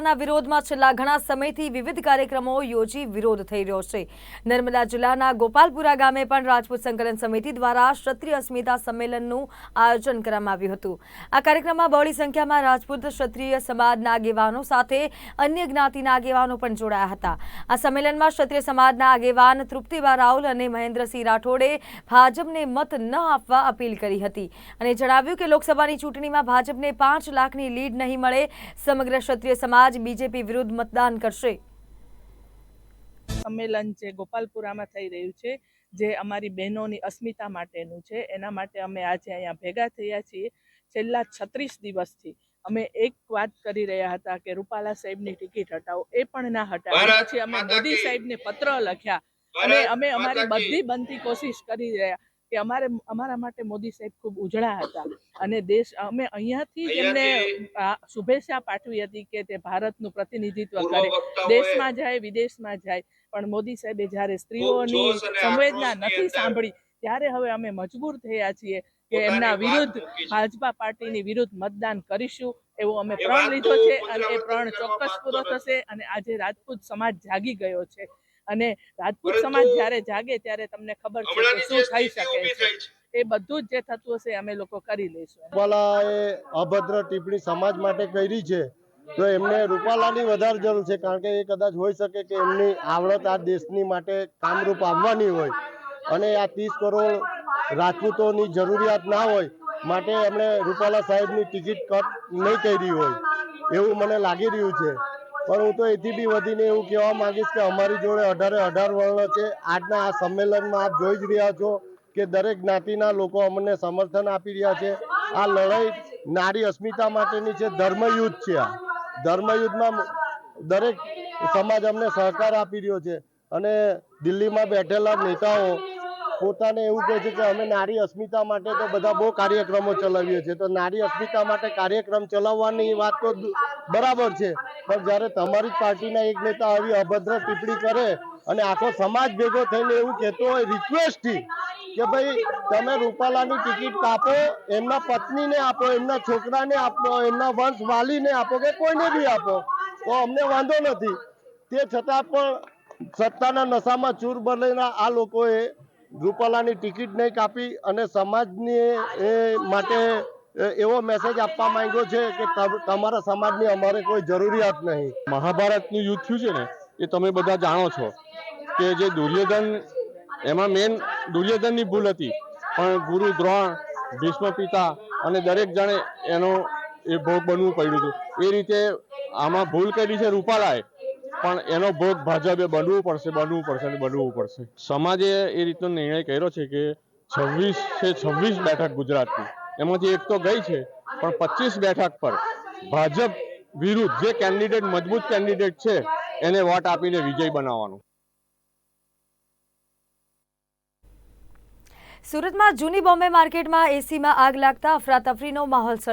ના વિરોધમાં છેલ્લા ઘણા સમયથી વિવિધ કાર્યક્રમો યોજી વિરોધ થઈ રહ્યો છે. નર્મદા જિલ્લાના ગોપાલપુરા ગામે પણ રાજપૂત સંકલન સમિતિ દ્વારા ક્ષત્રિય અસ્મિતા સંમેલનનું આયોજન કરવામાં આવ્યું હતું. આ કાર્યક્રમમાં બહોળી સંખ્યામાં રાજપૂત ક્ષત્રિય સમાજના આગેવાનો સાથે અન્ય જ્ઞાતિના આગેવાનો પણ જોડાયા હતા. આ સંમેલનમાં ક્ષત્રિય સમાજના આગેવાન તૃપ્તિબા રાઉલ અને મહેન્દ્રસિંહ રાઠોડે ભાજપને મત ન આપવા અપીલ કરી હતી અને જણાવ્યું કે લોકસભાની ચૂંટણીમાં ભાજપને પાંચ લાખની લીડ નહીં મળે. સમગ્ર ક્ષત્રિય સમાજ બીજેપી વિરુદ્ધ મતદાન કરશે. સંમેલન છે ગોપાલપુરામાં થઈ રહ્યું છે જે અમારી બહેનોની અસ્મિતા માટેનું છે એના માટે અમે આજે અહીંયા ભેગા થયા છીએ. છેલ્લા છત્રીસ દિવસથી અમે એક વાત કરી રહ્યા હતા કે રૂપાલા સાહેબની ટિકિટ હટાવો એ પણ ના હટાવી. પછી અમે મોદી. સાહેબને પત્ર લખ્યા. અને અમે અમારી બધી બનતી કોશિશ કરી રહ્યા. કે અમારે અમારા માટે મોદી સાહેબ ખૂબ ઉજળા હતા. અને દેશ અમે અહીંયાથી એમને શુભેચ્છા પાઠવી હતી કે તે ભારતનું પ્રતિનિધિત્વ કરે. દેશમાં જાય વિદેશમાં જાય. પણ મોદી સાહેબે જ્યારે સ્ત્રીઓની સંવેદના નથી સાંભળી ત્યારે હવે અમે મજબૂર થયા છીએ કે એમના વિરુદ્ધ. ભાજપા પાર્ટીની વિરુદ્ધ મતદાન કરીશું. એવો અમે પ્રણ લીધો છે અને એ પ્રણ ચોક્કસ પૂરો થશે અને આજે રાજપૂત સમાજ જાગી ગયો છે. અને રાજપૂત સમાજ જ્યારે જાગે ત્યારે તમને ખબર છે કે શું થઈ શકે છે. એ બધું જ જે થતું હશે અમે લોકો કરી લઈશું. રૂપાલાએ અભદ્ર ટિપ્પણી સમાજ માટે કરી છે. તો એમને રૂપાલાની વધારે જરૂર છે કારણ કે એ કદાચ હોઈ શકે કે એમની આવડત આ દેશની માટે કામરૂપ આવવાની હોય. અને આ ત્રીસ કરોડ રાજપૂતોની જરૂરિયાત ના હોય માટે એમણે રૂપાલા સાહેબની ટિકિટ કટ નહીં કરી હોય. એવું મને લાગી રહ્યું છે. પણ હું તો એથી બી વધીને એવું કહેવા માંગીશ કે અમારી જોડે અઢારે અઢાર વર્ણ છે. આજના આ સંમેલનમાં આપ જોઈ જ રહ્યા છો કે દરેક જ્ઞાતિના લોકો અમને સમર્થન આપી રહ્યા છે. આ લડાઈ નારી અસ્મિતા માટેની છે, ધર્મયુદ્ધ છે આ. ધર્મયુદ્ધમાં દરેક સમાજ અમને સહકાર આપી રહ્યો છે. અને દિલ્હીમાં બેઠેલા નેતાઓ પોતાને એવું કહે છે કે અમે નારી અસ્મિતા માટે તો બધા બહુ કાર્યક્રમો ચલાવીએ છીએ. તો નારી અસ્મિતા માટે કાર્યક્રમ ચલાવવાની વાત તો બરાબર છે. પણ જ્યારે તમારી પાર્ટીના એક નેતા આવી અભદ્ર ટિપ્પણી કરે અને આખો સમાજ ભેગો થઈને એવું કહેતો હોય રિક્વેસ્ટથી કે ભાઈ તમે રૂપાલાની ટિકિટ કાપો, એમના પત્નીને આપો, એમના છોકરાને આપો, એમના વંશ વાલીને આપો કે કોઈને બી આપો, તો અમને વાંધો નથી. તે છતાં પણ સત્તાના નશામાં ચૂર બનેલા આ લોકોએ રૂપાલાની ટિકિટ નહીં કાપી અને સમાજને એ માટે એવો મેસેજ આપવા માંગ્યો છે કે તમ- તમારા સમાજની અમારે કોઈ જરૂરિયાત નહીં. મહાભારતનું યુદ્ધ થયું છે ને, એ તમે બધા જાણો છો કે જે દુર્યોધન, એમાં મેન દુર્યોધનની ભૂલ હતી. પણ ગુરુ દ્રોણ, ભીષ્મ પિતા અને દરેક જણે એનો એ ભોગ બનવું પડ્યું હતું. એ રીતે આમાં ભૂલ કરી છે રૂપાલાએ, પણ એનો ભોગ ભાજપે બનવું પડશે બનવું પડશે અને બનવું પડશે. સમાજે એ રીતનો નિર્ણય કર્યો છે કે છવ્વીસ છે છવ્વીસ બેઠક ગુજરાતની. એમાંથી એક તો ગઈ છે, પણ પચીસ બેઠક પર ભાજપ વિરુદ્ધ જે કેન્ડિડેટ મજબૂત કેન્ડિડેટ છે, એને વોટ આપીને વિજય બનાવવાનું. સુરતમાં જૂની બોમ્બે માર્કેટમાં એસીમાં આગ લાગતા અફરાતફરીનો માહોલ સર્જાયો.